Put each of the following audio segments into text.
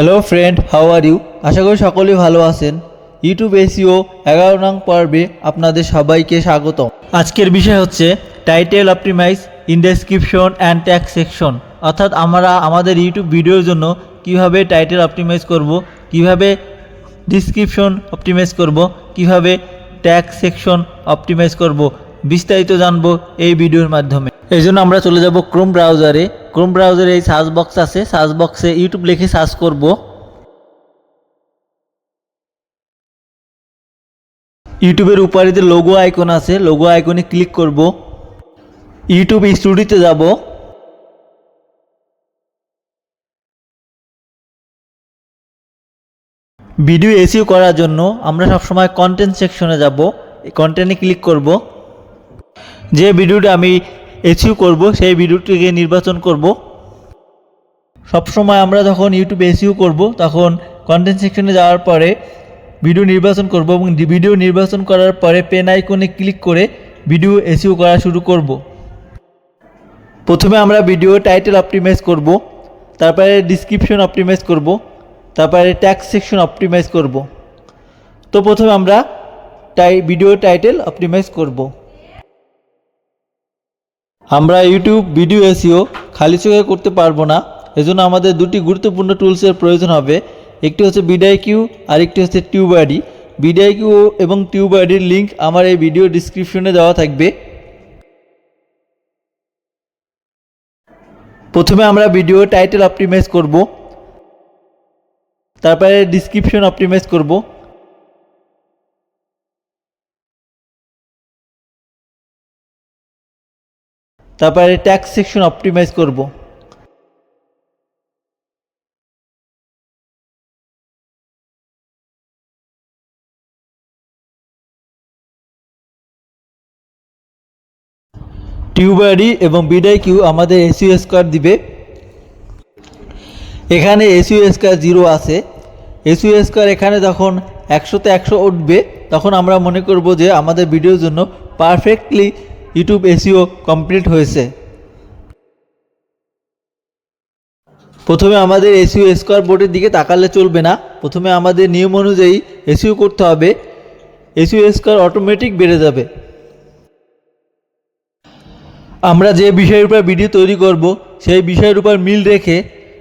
Hello friend how are you আশা করি সকলেই ভালো আছেন। ইউটিউব এসিও এগারো নং পর্বে আপনাদের সবাইকে স্বাগতম। আজকের বিষয় হচ্ছে title optimize in description and tag section অর্থাৎ আমরা আমাদের ইউটিউব ভিডিওর জন্য কীভাবে টাইটেল অপটিমাইজ করব, কীভাবে ডিসক্রিপশন অপটিমাইজ করব, কীভাবে ট্যাগ সেকশন অপটিমাইজ করব বিস্তারিত জানব এই ভিডিওর মাধ্যমে। এই জন্য আমরা চলে যাব ক্রোম ব্রাউজারে ক্রোম ব্রাউজারে এই সার্চ বক্স আছে। সার্চ বক্সে ইউটিউব লিখে সার্চ করব। ইউটিউবের উপরে যে লোগো আইকন আছে লোগো আইকনে ক্লিক করব। ইউটিউব স্টুডিওতে যাব। ভিডিও এসিও করার জন্য আমরা সবসময় কন্টেন্ট সেকশনে যাব। কন্টেন্টে ক্লিক করব। যে ভিডিওটা আমি এসিও করব, সেই ভিডিওটিকে নির্বাচন করব। সবসময় আমরা যখন ইউটিউবে এসিও করব, তখন কন্টেন্ট সেকশনে যাওয়ার পরে ভিডিও নির্বাচন করব এবং ভিডিও নির্বাচন করার পরে পেন আইকনে ক্লিক করে ভিডিও এসিও করা শুরু করব। প্রথমে আমরা ভিডিও টাইটেল অপটিমাইজ করব, তারপরে ডিসক্রিপশন অপটিমাইজ করব, তারপরে ট্যাক্স সেকশন অপটিমাইজ করব। তো প্রথমে আমরা টাই ভিডিও টাইটেল অপটিমাইজ করব। আমরা ইউটিউব ভিডিও এসিও খালি চোখে করতে পারব না। এজন্য আমাদের দুটি গুরুত্বপূর্ণ টুলসের প্রয়োজন হবে। একটি হচ্ছে বিডাই কিউ আর একটি হচ্ছে টিউবাডি বিডাই কিউ এবং টিউবাডির লিঙ্ক আমার এই ভিডিও ডিসক্রিপশনে দেওয়া থাকবে। প্রথমে আমরা ভিডিও টাইটেল অপটিমাইজ করব। তারপরে ডিসক্রিপশন অপটিমাইজ করব। তারপরে ট্যাক্স সেকশন অপটিমাইজ করব। টিউবারি এবং বিডাই কিউ আমাদের এসইউ স্কোয়ার দিবে। এখানে এসইউ স্কোয়ার জিরো আছে। এসইউ স্কোয়ার এখানে যখন একশোতে একশো উঠবে, তখন আমরা মনে করব যে আমাদের ভিডিওর জন্য পারফেক্টলি ইউটিউব এসিও কমপ্লিট হয়েছে। প্রথমে আমাদের এসিও স্কোয়ার বোর্ডের দিকে তাকালে চলবে না। প্রথমে আমাদের নিয়ম অনুযায়ী এসিও করতে হবে। এসিও স্কোয়ার অটোমেটিক বেড়ে যাবে। আমরা যে বিষয়ের উপর ভিডিও তৈরি করব, সেই বিষয়ের উপর মিল রেখে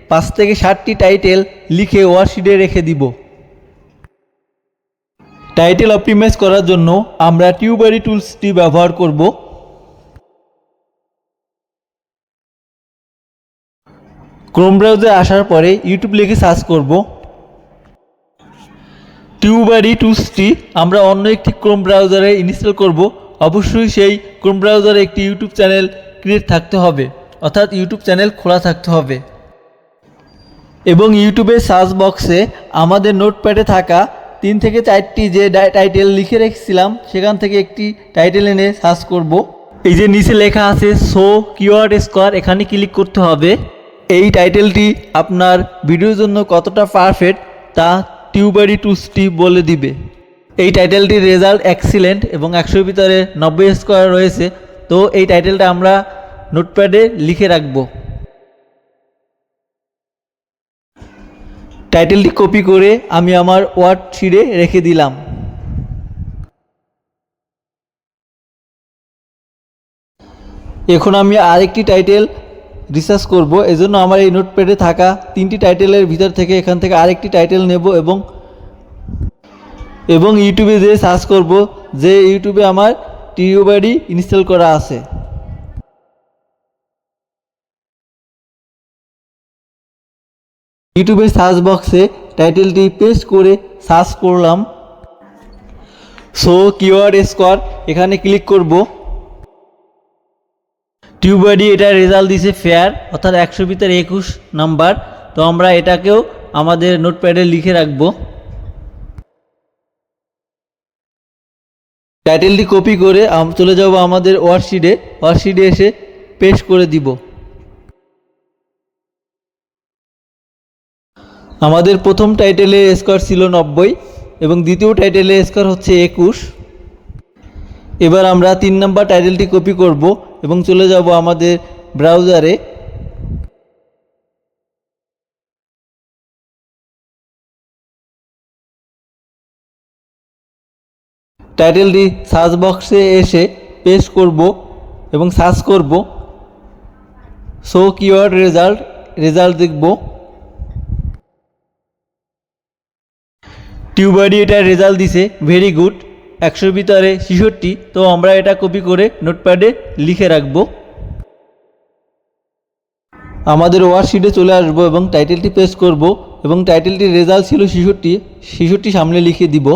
পাঁচ থেকে ষাটটি টাইটেল লিখে ওয়ার্কশিটে রেখে দিব। টাইটেল অপটিমাইজ করার জন্য আমরা টিউবারি টুলসটি ব্যবহার করব। ক্রোম ব্রাউজারে আসার পরে ইউটিউব লিখে সার্চ করব। টিউবারি টুলসটি আমরা অন্য একটি ক্রোম ব্রাউজারে ইনস্টল করব। অবশ্যই সেই ক্রোম ব্রাউজারে একটি ইউটিউব চ্যানেল ক্রিয়েট থাকতে হবে। অর্থাৎ ইউটিউব চ্যানেল খোলা থাকতে হবে। এবং ইউটিউবের সার্চ বক্সে আমাদের নোটপ্যাডে থাকা তিন থেকে চারটি যে টাইটেল লিখে রেখেছিলাম, সেখান থেকে একটি টাইটেল এনে সার্চ করব। এই যে নিচে লেখা আছে শো কিওয়ার্ড স্কোয়ার এখানে ক্লিক করতে হবে। এই টাইটেলটি আপনার ভিডিওর জন্য কতটা পারফেক্ট তা টিউবারি টুসটি বলে দিবে। এই টাইটেলটির রেজাল্ট এক্সিলেন্ট এবং একশোর ভিতরে নব্বই স্কোয়ার রয়েছে। তো এই টাইটেলটা আমরা নোটপ্যাডে লিখে রাখব। টাইটেলটি কপি করে আমি আমার ওয়ার্ড ছিঁড়ে রেখে দিলাম। এখন আমি আরেকটি টাইটেল রিসার্চ করব। এজন্য আমার এই নোটপ্যাডে থাকা তিনটি টাইটেলের ভিতর থেকে এখান থেকে আরেকটি টাইটেল নেব এবং এবং ইউটিউবে যে সার্চ করব, যে ইউটিউবে আমার টিউবারি ইনস্টল করা আছে। ইউটিউবের সার্চ বক্সে টাইটেলটি পেস্ট করে সার্চ করলাম। সো কিওয়ার্ড স্কোয়ার এখানে ক্লিক করব। টিউবারি এটা রেজাল্ট দিছে ফেয়ার অর্থাৎ একশো ভিতরে একুশ নাম্বার তো আমরা এটাকেও আমাদের নোটপ্যাডে লিখে রাখব। টাইটেলটি কপি করে চলে যাব আমাদের ওয়ার্কশিটে ওয়ার্কশিটে এসে পেস্ট করে দিব। আমাদের প্রথম টাইটেলের স্কোয়ার ছিল নব্বই এবং দ্বিতীয় টাইটেলের স্কোয়ার হচ্ছে একুশ। এবার আমরা তিন নম্বর টাইটেলটি কপি করব। এবং চলে যাব আমাদের ব্রাউজারে। টাইটেলটি সার্চ বক্সে এসে পেস্ট করব এবং সার্চ করব। সো কিওয়ার্ড রেজাল্ট রেজাল্ট দেখব। টিউবাডি এটা রেজাল্ট দিছে, ভেরি গুড। একশোর ভিতরে ছেষট্টি, তো আমরা এটা কপি করে নোটপ্যাডে লিখে রাখব। আমাদের ওয়ার্কশিটে চলে আসব এবং টাইটেলটি পেস্ট করব এবং টাইটেলটির রেজাল্ট ছিল ছেষট্টি ছেষট্টি সামনে লিখে দিব।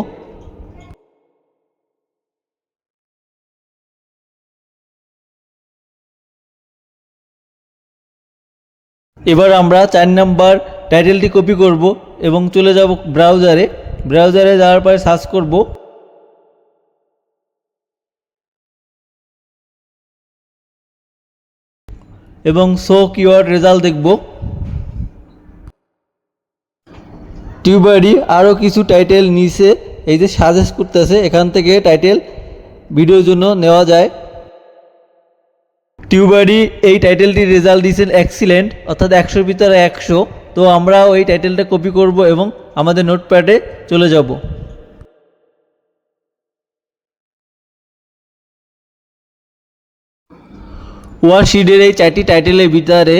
এবার আমরা চার নাম্বার টাইটেলটি কপি করব এবং চলে যাব ব্রাউজারে ব্রাউজারে যাওয়ার পরে সার্চ করব। এবং সো কিওয়ার্ড রেজাল্ট দেখব। টিউবারি আরও কিছু টাইটেল নিচে এই যে সাজেস্ট করতেছে, এখান থেকে টাইটেল ভিডিওর জন্য নেওয়া যায়। টিউবারি এই টাইটেলটির রেজাল্ট দিয়েছেন এক্সিলেন্ট অর্থাৎ একশোর ভিতরে একশো। তো আমরা ওই টাইটেলটা কপি করব এবং আমাদের নোটপ্যাডে চলে যাব। ওয়ার্কশিটের এই চারটি টাইটেলের ভিতরে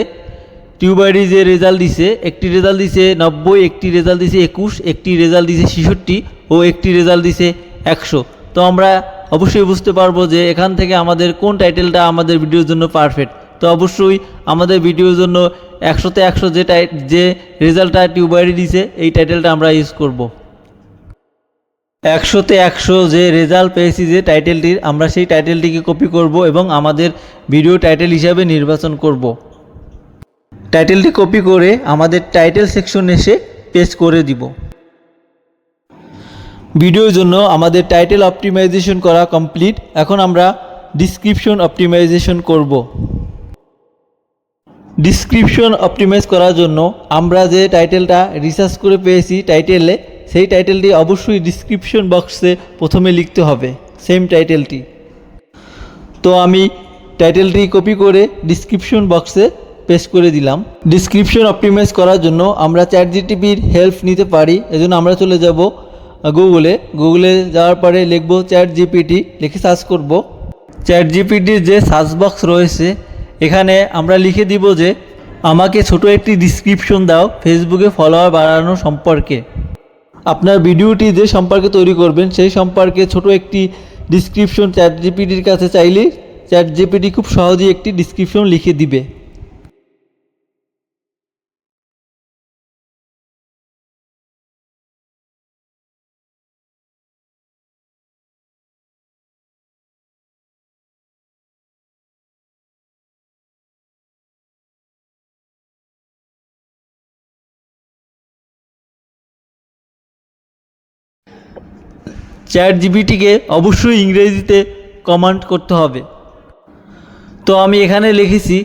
টিউবারি যে রেজাল্ট দিছে, একটি রেজাল্ট দিছে নব্বই, একটি রেজাল্ট দিছে একুশ, একটি রেজাল্ট দিছে ছেষট্টি ও একটি রেজাল্ট দিছে একশো। তো আমরা অবশ্যই বুঝতে পারব যে এখান থেকে আমাদের কোন টাইটেলটা আমাদের ভিডিওর জন্য পারফেক্ট তো অবশ্যই আমাদের ভিডিওর জন্য একশোতে একশো যে টাই যে রেজাল্টটা টিউবারি দিছে, এই টাইটেলটা আমরা ইউজ করব। একশোতে একশো যে রেজাল্ট পেয়েছি যে টাইটেলটির আমরা সেই টাইটেলটিকে কপি করব এবং আমাদের ভিডিও টাইটেল হিসাবে নির্বাচন করব। টাইটেলটি কপি করে আমাদের টাইটেল সেকশন এসে পেস্ট করে দিব। ভিডিওর জন্য আমাদের টাইটেল অপটিমাইজেশন করা কমপ্লিট এখন আমরা ডিসক্রিপশন অপটিমাইজেশন করব। ডিসক্রিপশন অপটিমাইজ করার জন্য আমরা যে টাইটেলটা রিসার্চ করে পেয়েছি টাইটেলে সেই টাইটেলটি অবশ্যই ডিসক্রিপশন বক্সে প্রথমে লিখতে হবে সেম টাইটেলটি। তো আমি টাইটেলটি কপি করে ডিসক্রিপশন বক্সে পেস্ট করে দিলাম। ডিসক্রিপশন অপটিমাইজ করার জন্য আমরা চ্যাট জিটিপির হেল্প নিতে পারি, এজন্য আমরা চলে যাব গুগলে গুগলে যাওয়ার পরে লিখব চ্যাট জিপিটি লিখে সার্চ করব। চ্যাট জিপিটির যে সার্চ বক্স রয়েছে, এখানে আমরা লিখে দিব যে, আমাকে ছোট একটি ডিসক্রিপশন দাও ফেসবুকে ফলোয়ার বাড়ানো সম্পর্কে। আপনার ভিডিওটি যে সম্পর্কে তৈরি করবেন, সেই সম্পর্কে ছোট একটি ডিসক্রিপশন চ্যাট জিপিটির কাছে চাইলে চ্যাট জিপিটি খুব সহজেই একটি ডিসক্রিপশন লিখে দিবে। চ্যাট জিবিটিকে অবশ্যই ইংরেজিতে কমান্ড করতে হবে। তো আমি এখানে লিখেছি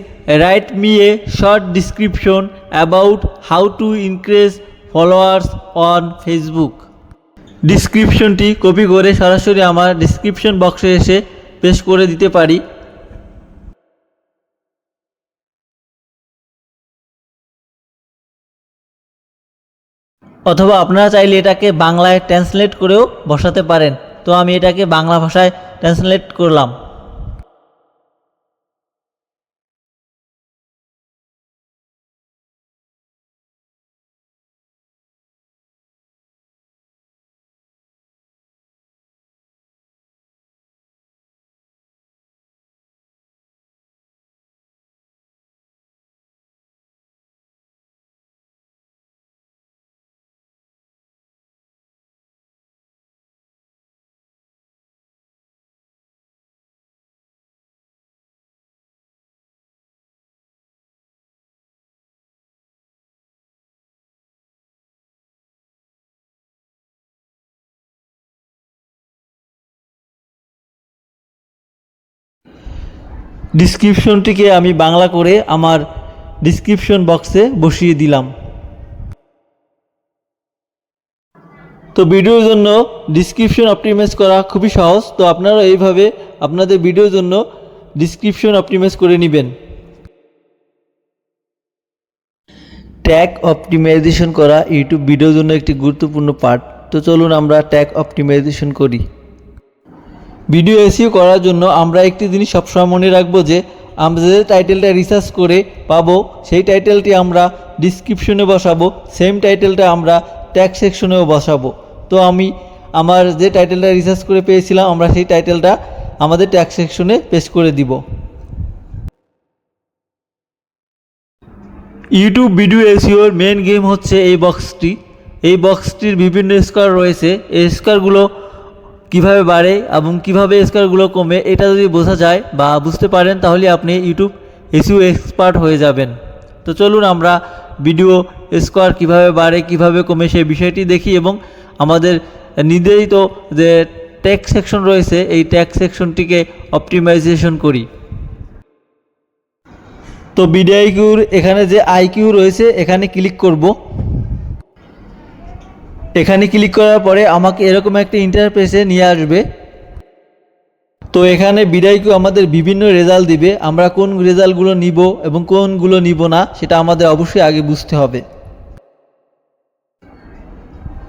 write me a short description about how to increase followers on Facebook ডিসক্রিপশনটি copy করে সরাসরি আমার ডিসক্রিপশন বক্সে এসে পেশ করে দিতে পারি। অথবা আপনারা চাইলে এটাকে বাংলায় ট্রান্সলেট করেও বসাতে পারেন। তো আমি এটাকে বাংলা ভাষায় ট্রান্সলেট করলাম। ডিসক্রিপশনটিকে আমি বাংলা করে আমার ডিসক্রিপশন বক্সে বসিয়ে দিলাম। তো ভিডিওর জন্য ডিসক্রিপশন অপটিমাইজ করা খুবই সহজ। তো আপনারা এইভাবে আপনাদের ভিডিওর জন্য ডিসক্রিপশন অপটিমাইজ করে নেবেন। ট্যাগ অপটিমাইজেশন করা ইউটিউব ভিডিওর জন্য একটি গুরুত্বপূর্ণ পার্ট তো চলুন আমরা ট্যাগ অপটিমাইজেশন করি। ভিডিও এসিও করার জন্য আমরা একটি জিনিস সবসময় মনে রাখব যে, আমরা যে টাইটেলটা রিসার্চ করে পাবো, সেই টাইটেলটি আমরা ডিসক্রিপশনে বসাবো সেম টাইটেলটা আমরা ট্যাগ সেকশনেও বসাবো। তো আমি আমার যে টাইটেলটা রিসার্চ করে পেয়েছিলাম, আমরা সেই টাইটেলটা আমাদের ট্যাগ সেকশনে পেস্ট করে দিব। ইউটিউব ভিডিও এসিওর মেন গেম হচ্ছে এই বক্সটি এই বক্সটির বিভিন্ন স্কোয়ার রয়েছে। এই স্কোয়ারগুলো কীভাবে বাড়ে এবং কীভাবে স্কোয়ারগুলো কমে, এটা যদি বোঝা যায় বা বুঝতে পারেন, তাহলে আপনি ইউটিউব এসিও এক্সপার্ট হয়ে যাবেন। তো চলুন আমরা ভিডিও স্কোয়ার কীভাবে বাড়ে, কীভাবে কমে, সেই বিষয়টি দেখি এবং আমাদের নির্ধারিত যে ট্যাগ সেকশন রয়েছে, এই ট্যাগ সেকশনটিকে অপটিমাইজেশন করি। তো বিডিআইকিউর এখানে যে আইকিউ রয়েছে, এখানে ক্লিক করব। এখানে ক্লিক করার পরে আমাকে এরকম একটা ইন্টারফেসে নিয়ে আসবে। তো এখানে বিডাইকিউ আমাদের বিভিন্ন রেজাল্ট দিবে। আমরা কোন রেজাল্টগুলো নিব এবং কোনগুলো নিব না, সেটা আমাদের অবশ্যই আগে বুঝতে হবে।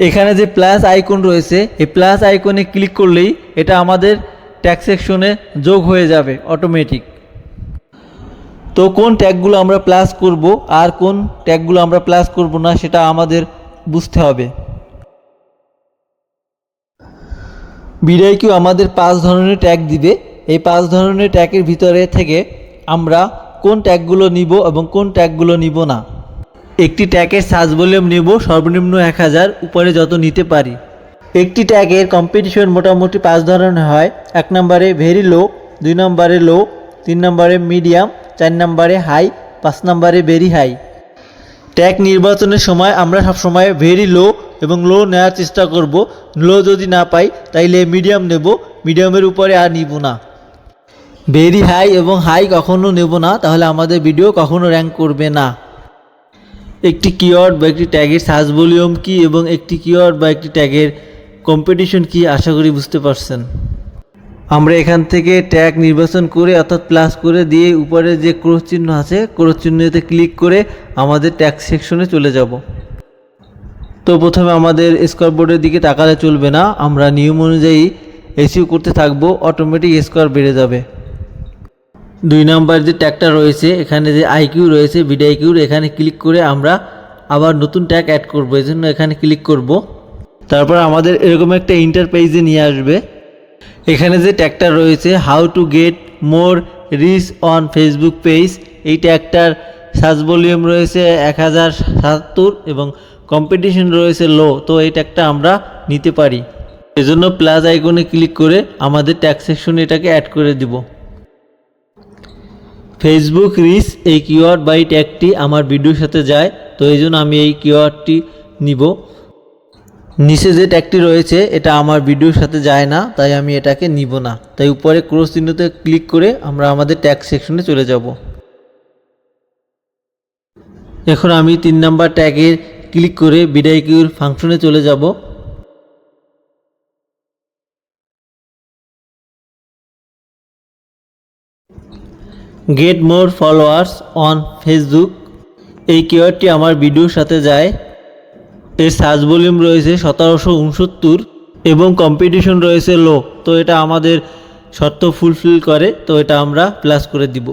এখানে যে প্লাস আইকন রয়েছে, এই প্লাস আইকনে ক্লিক করলেই এটা আমাদের ট্যাক্স সেকশনে যোগ হয়ে যাবে অটোমেটিক তো কোন ট্যাগগুলো আমরা প্লাস করব আর কোন ট্যাগগুলো আমরা প্লাস করব না, সেটা আমাদের বুঝতে হবে। বিডাইকিউ আমাদের পাঁচ ধরনের ট্যাগ দিবে। এই পাঁচ ধরনের ট্যাগের ভিতরে থেকে আমরা কোন ট্যাগগুলো নিব এবং কোন ট্যাগগুলো নিব না। একটি ট্যাগের সার্চ ভলিউম নেব, সর্বনিম্ন এক হাজার, উপরে যত নিতে পারি। একটি ট্যাগের কম্পিটিশন মোটামুটি পাঁচ ধরনের হয়। এক নম্বরে ভেরি লো দুই নম্বরে লো তিন নম্বরে মিডিয়াম চার নম্বরে হাই পাঁচ নম্বরে ভেরি হাই ট্যাগ নির্বাচনের সময় আমরা সবসময় ভেরি লো এবং লো নেওয়ার চেষ্টা করব। লো যদি না পাই, তাইলে মিডিয়াম নেব। মিডিয়ামের উপরে আর নিব না। ভেরি হাই এবং হাই কখনো নেব না, তাহলে আমাদের ভিডিও কখনো র্যাঙ্ক করবে না। একটি কিওয়ার্ড বা একটি ট্যাগের সার্চ ভলিউম কি এবং একটি কিওয়ার্ড বা একটি ট্যাগের কম্পিটিশন কি, আশা করি বুঝতে পারছেন। আমরা এখান থেকে ট্যাগ নির্বাচন করে, অর্থাৎ প্লাস করে দিয়ে উপরে যে ক্রোশ চিহ্ন আছে ক্রোশ চিহ্নতে ক্লিক করে আমাদের ট্যাগ সেকশনে চলে যাব। তো প্রথমে আমাদের স্কোয়ার বোর্ডের দিকে তাকালে চলবে না, আমরা নিয়ম অনুযায়ী এসিও করতে থাকব অটোমেটিক স্কোয়ার বেড়ে যাবে। দুই নাম্বার যে ট্যাগটা রয়েছে, এখানে যে আইকিউ রয়েছে ভিডিআইকিউর এখানে ক্লিক করে আমরা আবার নতুন ট্যাগ অ্যাড করব এই জন্য এখানে ক্লিক করব। তারপর আমাদের এরকম একটা ইন্টারপেজে নিয়ে আসবে। এখানে যে ট্যাগটা রয়েছে how to get more reach on Facebook page এই ট্যাগটার সার্চ ভলিউম রয়েছে এক হাজার সাতাত্তর এবং কম্পিটিশন রয়েছে লো তো এই ট্যাগটা আমরা নিতে পারি। এজন্য প্লাস আইকনে ক্লিক করে আমাদের ট্যাগ সেকশনে এটাকে অ্যাড করে দিব। ফেসবুক রিচ এই কিওয়ার্ড বাই ট্যাগটি আমার ভিডিওর সাথে যায়, তো এই জন্য আমি এই কিওয়ার্ডটি নিব। নিচে যে ট্যাগটি রয়েছে, এটা আমার ভিডিওর সাথে যায় না, তাই আমি এটাকে নিব না। তাই উপরে ক্রস চিহ্নতে ক্লিক করে আমরা আমাদের ট্যাগ সেকশনে চলে যাব। এখন আমি তিন নাম্বার ট্যাগের ক্লিক করে বিডাই কিউর ফাংশনে চলে যাব। Get more followers on Facebook এই কিওয়ার্ডটি আমার ভিডিওর সাথে যায়। এর সার্চ ভলিউম রয়েছে সতেরোশো উনসত্তর এবং কম্পিটিশন রয়েছে লো তো এটা আমাদের শর্ত ফুলফিল করে, তো এটা আমরা প্লাস করে দিব।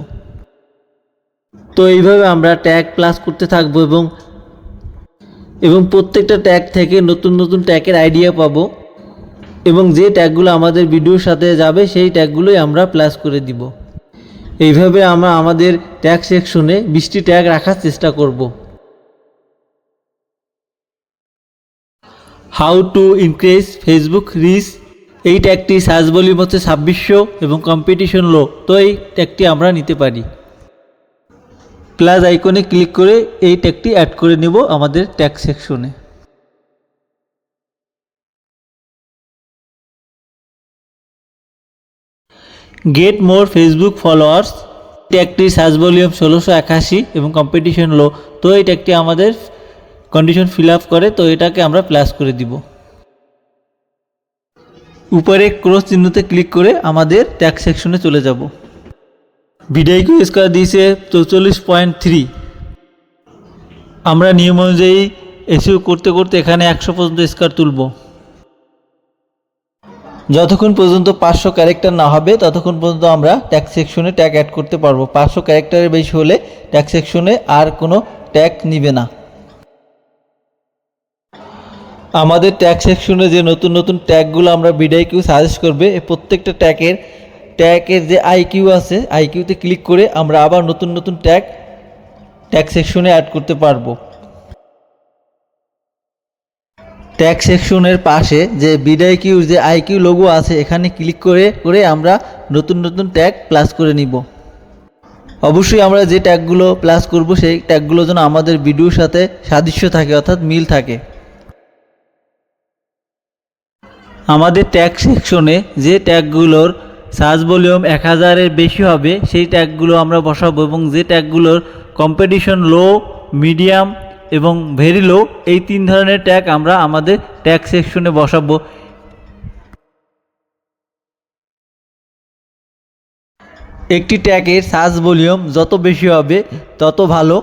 তো এইভাবে আমরা ট্যাগ প্লাস করতে থাকব এবং এবং প্রত্যেকটা ট্যাগ থেকে নতুন নতুন ট্যাগের আইডিয়া পাবো। এবং যে ট্যাগগুলো আমাদের ভিডিওর সাথে যাবে, সেই ট্যাগগুলোই আমরা প্লাস করে দিব। এইভাবে আমরা আমাদের ট্যাগ সেকশনে বিশটি ট্যাগ রাখার চেষ্টা করব। How to increase Facebook reach এই ট্যাগটি সার্চ ভলিউম হচ্ছে ছাব্বিশশো এবং কম্পিটিশন লো তো এই ট্যাগটি আমরা নিতে পারি। প্লাস আইকনে ক্লিক করে এই ট্যাগটি অ্যাড করে নেব আমাদের ট্যাগ সেকশনে গেট মোর ফেসবুক ফলোয়ার্স ট্যাগটি সার্চ ভলিউম ষোলোশো একাশি এবং কম্পিটিশন লো তো এই ট্যাগটি আমাদের কন্ডিশন ফিল আপ করে, তো এটাকে আমরা প্লাস করে দিব। উপরে ক্রস চিহ্নতে ক্লিক করে আমাদের ট্যাগ সেকশনে চলে যাব। ভিডিআইকিউ স্কোয়ার দিয়েছে চৌচল্লিশ পয়েন্ট থ্রি। আমরা নিয়ম অনুযায়ী এসিও করতে করতে এখানে একশো পর্যন্ত স্কোয়ার তুলব। যতক্ষণ পর্যন্ত পাঁচশো ক্যারেক্টার না হবে, ততক্ষণ পর্যন্ত আমরা ট্যাক্স সেকশনে ট্যাগ অ্যাড করতে পারব। পাঁচশো ক্যারেক্টারের বেশি হলে ট্যাক্স সেকশনে আর কোনো ট্যাগ নিবে না। আমাদের ট্যাগ সেকশনে যে নতুন নতুন ট্যাগগুলো আমরা বিডাই কিউ সাজেস্ট করবে প্রত্যেকটা ট্যাগের ট্যাগের যে আইকিউ আছে আইকিউতে ক্লিক করে আমরা আবার নতুন নতুন ট্যাগ ট্যাগ সেকশনে অ্যাড করতে পারব। ট্যাগ সেকশনের পাশে যে বিডাই কিউর যে আইকিউ লোগো আছে, এখানে ক্লিক করে করে আমরা নতুন নতুন ট্যাগ প্লাস করে নিব। অবশ্যই আমরা যে ট্যাগগুলো প্লাস করব, সেই ট্যাগগুলো যেন আমাদের ভিডিওর সাথে সাদৃশ্য থাকে, অর্থাৎ মিল থাকে। আমাদের ট্যাগ সেকশনে যে ট্যাগগুলোর সার্চ ভলিউম এক হাজারের বেশি হবে, সেই ট্যাগগুলো আমরা বসাবো এবং যে ট্যাগগুলোর কম্পিটিশন লো মিডিয়াম এবং ভেরি লো এই তিন ধরনের ট্যাগ আমরা আমাদের ট্যাগ সেকশনে বসাবো। একটি ট্যাগের সার্চ ভলিউম যত বেশি হবে, তত ভালো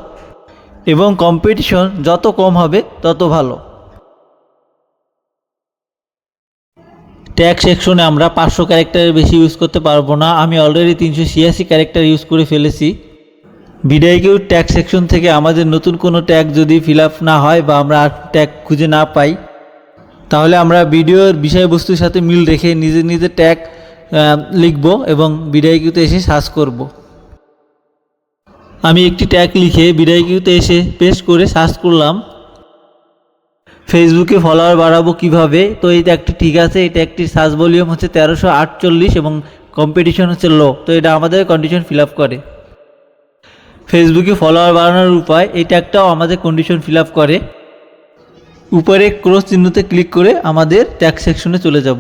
এবং কম্পিটিশন যত কম হবে, তত ভালো। ট্যাগ সেকশনে আমরা পাঁচশো ক্যারেক্টারের বেশি ইউজ করতে পারব না। আমি অলরেডি তিনশো ছিয়াশি ক্যারেক্টার ইউজ করে ফেলেছি। বিডাইকিউ ট্যাগ সেকশন থেকে আমাদের নতুন কোনো ট্যাগ যদি ফিল আপ না হয় বা আমরা আর ট্যাগ খুঁজে না পাই, তাহলে আমরা ভিডিওর বিষয়বস্তুর সাথে মিল রেখে নিজে নিজে ট্যাগ লিখব এবং বিডাইকিউতে এসে সার্চ করব। আমি একটি ট্যাগ লিখে বিডাইকিউতে এসে পেস্ট করে সার্চ করলাম। ফেসবুকে ফলোয়ার বাড়াবো কীভাবে? তো এই একটি ঠিক আছে, এটা একটি সার্চ ভলিউম হচ্ছে তেরোশো আটচল্লিশ এবং কম্পিটিশন হচ্ছে লো তো এটা আমাদের কন্ডিশন ফিল আপ করে। ফেসবুকে ফলোয়ার বাড়ানোর উপায়, এটা একটাও আমাদের কন্ডিশন ফিল আপ করে। উপরে ক্রস চিহ্নতে ক্লিক করে আমাদের ট্যাক্স সেকশনে চলে যাব।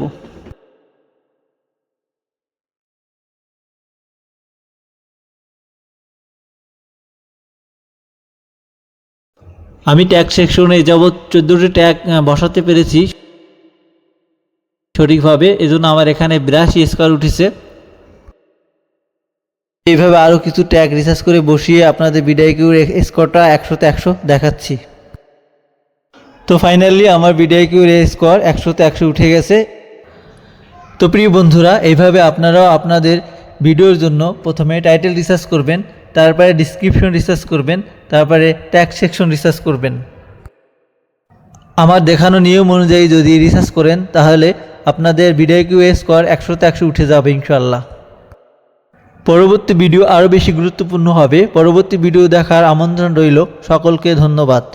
আমি ট্যাগ সেকশনে যাবৎ চোদ্দোটি ট্যাগ বসাতে পেরেছি সঠিকভাবে, এজন্য আমার এখানে বিরাশি স্কোয়ার উঠেছে। এইভাবে আরও কিছু ট্যাগ রিসার্চ করে বসিয়ে আপনাদের বিডাইকিউর স্কোরটা একশোতে একশো দেখাচ্ছি। তো ফাইনালি আমার বিডাইকিউর স্কোর একশোতে একশো উঠে গেছে। তো প্রিয় বন্ধুরা, এইভাবে আপনারাও আপনাদের ভিডিওর জন্য প্রথমে টাইটেল রিসার্চ করবেন, তারপরে ডিসক্রিপশন রিসার্চ করবেন তারপরে ট্যাক্স সেকশন রিসার্চ করবেন। আমার দেখানো নিয়ম অনুযায়ী যদি রিসার্চ করেন, তাহলে আপনাদের ভিডিও কিউ স্কোর একশোতে একশো উঠে যাবে ইনশাল্লাহ পরবর্তী ভিডিও আরও বেশি গুরুত্বপূর্ণ হবে। পরবর্তী ভিডিও দেখার আমন্ত্রণ রইল সকলকে ধন্যবাদ।